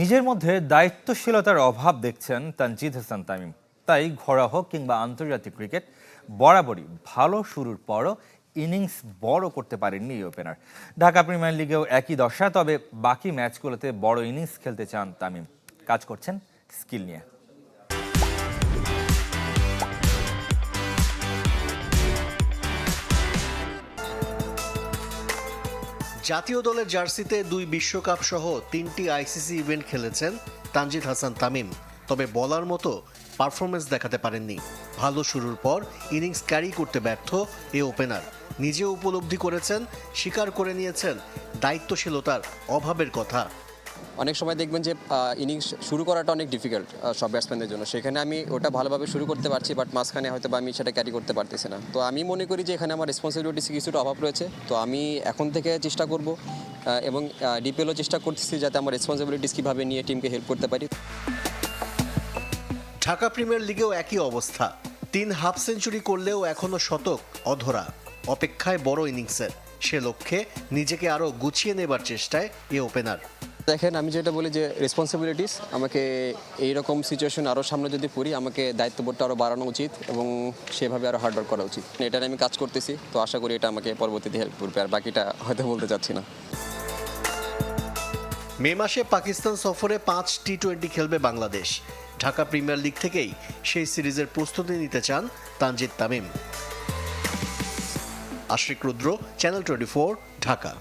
নিজের মধ্যে দায়িত্বশীলতার অভাব দেখছেন তানজিদ হাসান তামিম। তাই ঘরোয়া হোক কিংবা আন্তর্জাতিক ক্রিকেট, বরাবরই ভালো শুরুর পরও ইনিংস বড় করতে পারেননি এই ওপেনার। ঢাকা প্রিমিয়ার লিগেও একই দশা, তবে বাকি ম্যাচগুলোতে বড় ইনিংস খেলতে চান তামিম। কাজ করছেন স্কিল নিয়ে। জাতীয় দলের জার্সিতে দুই বিশ্বকাপ সহ তিনটি আইসিসি ইভেন্ট খেলেছেন তানজিদ হাসান তামিম। তবে বলার মতো পারফরমেন্স দেখাতে পারেননি। ভালো শুরুর পর ইনিংস ক্যারি করতে ব্যর্থ এ ওপেনার। নিজে উপলব্ধি করেছেন, স্বীকার করে নিয়েছেন দায়িত্বশীলতার অভাবের কথা। অনেক সময় দেখবেন যে ইনিংস শুরু করাটা অনেক ডিফিকাল্ট সব ব্যাটসম্যানদের জন্য। সেখানে আমি ওটা ভালোভাবে শুরু করতে পারছি বাট মাঝখানে হয়তো বা আমি সেটা ক্যারি করতে পারতেছি না। তো আমি মনে করি যে, এখানে আমার রেসপন্সিবিলিটিস কিছুটা অভাব রয়েছে। তো আমি এখন থেকে চেষ্টা করব এবং ডিপিএলও চেষ্টা করতেছি যাতে আমার রেসপন্সিবিলিটিস কীভাবে নিয়ে টিমকে হেল্প করতে পারি। ঢাকা প্রিমিয়ার লিগেও একই অবস্থা। তিন হাফ সেঞ্চুরি করলেও এখনও শতক, অধরা। অপেক্ষায় বড় ইনিংসের সে লক্ষ্যে নিজেকে আরও গুছিয়ে নেবার চেষ্টায় এ ওপেনার দেখেন, আমি যেটা বলি যে রেসপন্সিবিলিটিস আমাকে এইরকম সিচুয়েশন আরও সামনে যদি পড়ি আমাকে দায়িত্ববোধটা আরও বাড়ানো উচিত এবং সেভাবে আরও হার্ডওয়ার্ক করা উচিত। এটা আমি কাজ করতেছি, তো আশা করি এটা আমাকে পরবর্তীতে হেল্প করবে, আর বাকিটা হয়তো বলতে চাচ্ছি না। মে মাসে পাকিস্তান সফরে পাঁচ টি টোয়েন্টি খেলবে বাংলাদেশ। ঢাকা প্রিমিয়ার লিগ থেকেই সেই সিরিজের প্রস্তুতি নিতে চান Tanzid Tamim. Ashik Rudra channel twenty Dhaka.